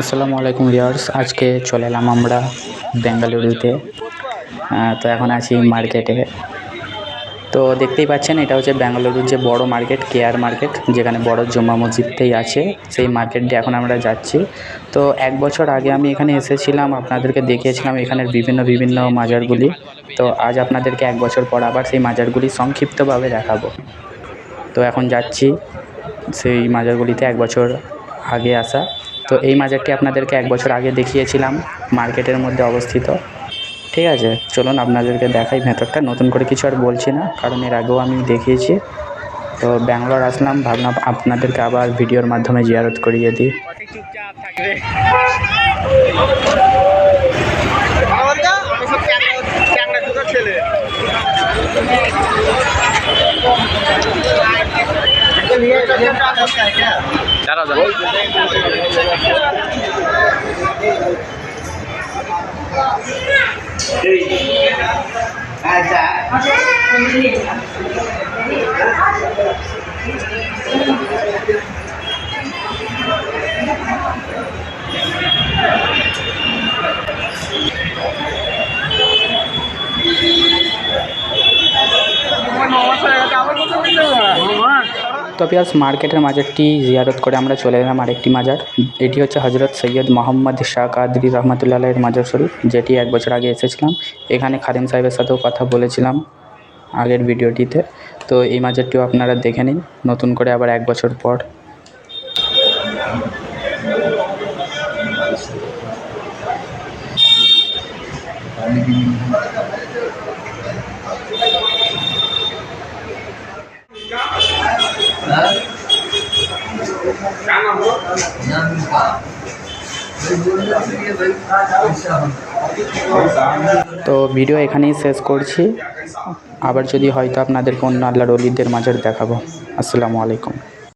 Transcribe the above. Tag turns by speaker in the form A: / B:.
A: আসসালামু আলাইকুম ভিউয়ার্স, আজকে চলে এলাম আমরা বেঙ্গালুরুতে। তো এখন আছি মার্কেটে। তো দেখতেই পাচ্ছেন, এটা হচ্ছে বেঙ্গালুরুর যে বড় মার্কেট, কেয়ার মার্কেট, যেখানে বড় জমা মসজিদটাই আছে। সেই মার্কেট দিয়ে এখন আমরা যাচ্ছি। তো এক বছর আগে আমি এখানে এসেছিলাম, আপনাদেরকে দেখিয়েছিলাম এখানের বিভিন্ন বিভিন্ন মাজারগুলি। তো আজ আপনাদেরকে এক বছর পর আবার সেই মাজারগুলি সংক্ষিপ্তভাবে দেখাবো। তো এখন যাচ্ছি সেই মাজারগুলিতে এক বছর আগে আসা। তো এই মাজারটি আপনাদেরকে এক বছর আগে দেখিয়েছিলাম, মার্কেটের মধ্যে অবস্থিত। ঠিক আছে, চলুন আপনাদেরকে দেখাই ভেতরটা। নতুন করে কিছু আর বলছি না, কারণ এর আগেও আমি দেখিয়েছি। তো ব্যাঙ্গালোর আসলাম, ভাবলাম আপনাদেরকে আবার ভিডিওর মাধ্যমে জিয়ারত করিয়ে দিই।
B: থাকবে এসব চ্যাংড়া চ্যাংড়া
A: তো পিয়াস মার্কেটের মাজারটি জিয়ারত করে আমরা চলে এলাম আরেকটি মাজার। এটি হচ্ছে হজরত সৈয়দ মোহাম্মদ শাহ কাদরি রহমতুল্লাহ আলাইয়ের মাজার শরীফ যেটি এক বছর আগে এসেছিলাম। এখানে খাদিম সাহেবের সাথেও কথা বলেছিলাম আগের ভিডিওটিতে। তো এই মাজারটিও আপনারা দেখে নিন, নতুন করে আবার এক বছর পর। তো ভিডিও এখানেই শেষ করছি। আবার যদি হয়তো আপনাদেরকে অন্য আল্লাহর অলিদের মাঝে দেখাবো। আসসালামু আলাইকুম।